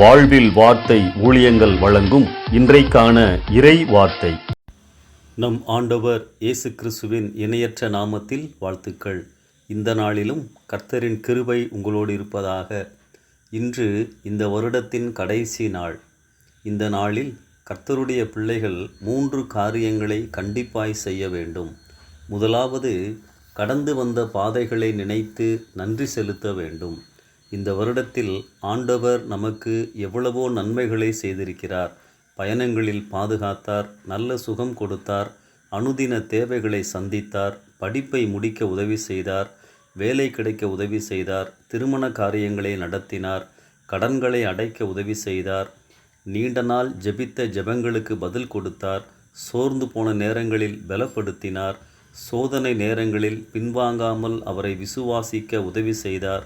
வாழ்வில் வார்த்தை ஊழியங்கள் வழங்கும் இன்றைக்கான இறை வார்த்தை. நம் ஆண்டவர் இயேசு கிறிஸ்துவின் இணையற்ற நாமத்தில் வாழ்த்துக்கள். இந்த நாளிலும் கர்த்தரின் கிருபை உங்களோடு இருப்பதாக. இன்று இந்த வருடத்தின் கடைசி நாள். இந்த நாளில் கர்த்தருடைய பிள்ளைகள் மூன்று காரியங்களை கண்டிப்பாய் செய்ய வேண்டும். முதலாவது கடந்து வந்த பாதைகளை நினைத்து நன்றி செலுத்த வேண்டும். இந்த வருடத்தில் ஆண்டவர் நமக்கு எவ்வளவோ நன்மைகளை செய்திருக்கிறார். பயணங்களில் பாதுகாத்தார் நல்ல சுகம் கொடுத்தார் அனுதின தேவைகளை சந்தித்தார் படிப்பை முடிக்க உதவி செய்தார் வேலை கிடைக்க உதவி செய்தார் திருமண காரியங்களை நடத்தினார் கடன்களை அடைக்க உதவி செய்தார் நீண்ட நாள் ஜெபித்த ஜெபங்களுக்கு பதில் கொடுத்தார் சோர்ந்து போன நேரங்களில் பலப்படுத்தினார் சோதனை நேரங்களில் பின்வாங்காமல் அவரை விசுவாசிக்க உதவி செய்தார்.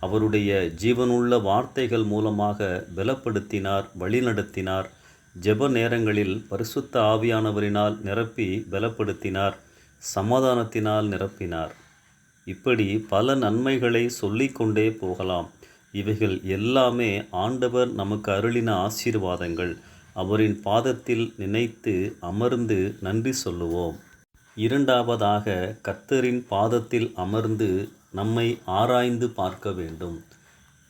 அவருடைய ஜீவனுள்ள வார்த்தைகள் மூலமாக பலப்படுத்தினார் வழிநடத்தினார் ஜெப நேரங்களில் பரிசுத்த ஆவியானவரினால் நிரப்பி பலப்படுத்தினார் சமாதானத்தினால் நிரப்பினார். இப்படி பல நன்மைகளை சொல்லிக்கொண்டே போகலாம். இவைகள் எல்லாமே ஆண்டவர் நமக்கு அருளின ஆசீர்வாதங்கள். அவரின் பாதத்தில் நினைத்து அமர்ந்து நன்றி சொல்லுவோம். இரண்டாவதாக கர்த்தரின் பாதத்தில் அமர்ந்து நம்மை ஆராய்ந்து பார்க்க வேண்டும்.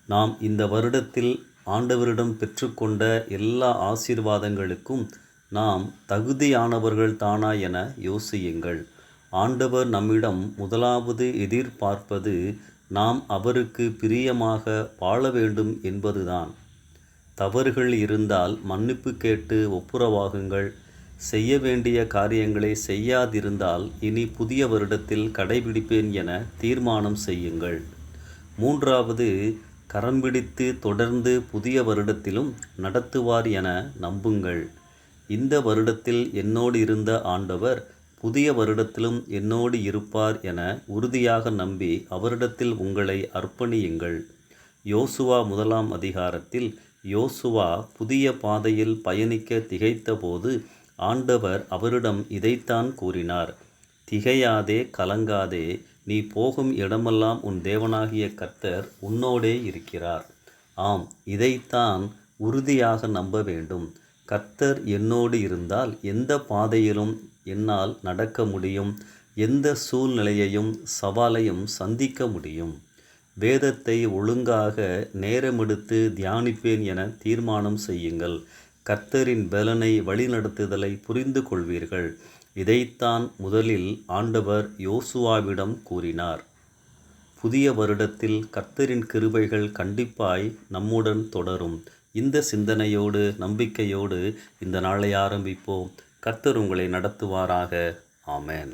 நாம் இந்த வருடத்தில் ஆண்டவரிடம் பெற்றுக்கொண்ட எல்லா ஆசீர்வாதங்களுக்கும் நாம் தகுதியானவர்கள் தானா என யோசியுங்கள். ஆண்டவர் நம்மிடம் முதலாவது எதிர்பார்ப்பது நாம் அவருக்கு பிரியமாக வாழ வேண்டும் என்பதுதான். தவறுகள் இருந்தால் மன்னிப்பு கேட்டு ஒப்புரவாகுங்கள். செய்ய வேண்டிய காரியங்களை செய்யாதிருந்தால் இனி புதிய வருடத்தில் கடைபிடிப்பேன் என தீர்மானம் செய்யுங்கள். மூன்றாவது கரம் பிடித்து தொடர்ந்து புதிய வருடத்திலும் நடத்துவார் என நம்புங்கள். இந்த வருடத்தில் என்னோடு இருந்த ஆண்டவர் புதிய வருடத்திலும் என்னோடு இருப்பார் என உறுதியாக நம்பி அவரிடத்தில் உங்களை அர்ப்பணியுங்கள். யோசுவா முதலாம் அதிகாரத்தில் யோசுவா புதிய பாதையில் பயணிக்க திகைத்தபோது ஆண்டவர் அவரிடம் இதைத்தான் கூறினார். திகையாதே கலங்காதே நீ போகும் இடமெல்லாம் உன் தேவனாகிய கர்த்தர் உன்னோடே இருக்கிறார். ஆம் இதைத்தான் உறுதியாக நம்ப வேண்டும். கர்த்தர் என்னோடு இருந்தால் எந்த பாதையிலும் என்னால் நடக்க முடியும். எந்த சூழ்நிலையையும் சவாலையும் சந்திக்க முடியும். வேதத்தை ஒழுங்காக நேரமெடுத்து தியானிப்பேன் என தீர்மானம் செய்யுங்கள். கர்த்தரின் பலனை வழிநடத்துதலை புரிந்து கொள்வீர்கள். இதைத்தான் முதலில் ஆண்டவர் யோசுவாவிடம் கூறினார். புதிய வருடத்தில் கர்த்தரின் கிருபைகள் கண்டிப்பாய் நம்முடன் தொடரும். இந்த சிந்தனையோடு நம்பிக்கையோடு இந்த நாளை ஆரம்பிப்போம். கர்த்தர் உங்களை நடத்துவாராக. ஆமேன்.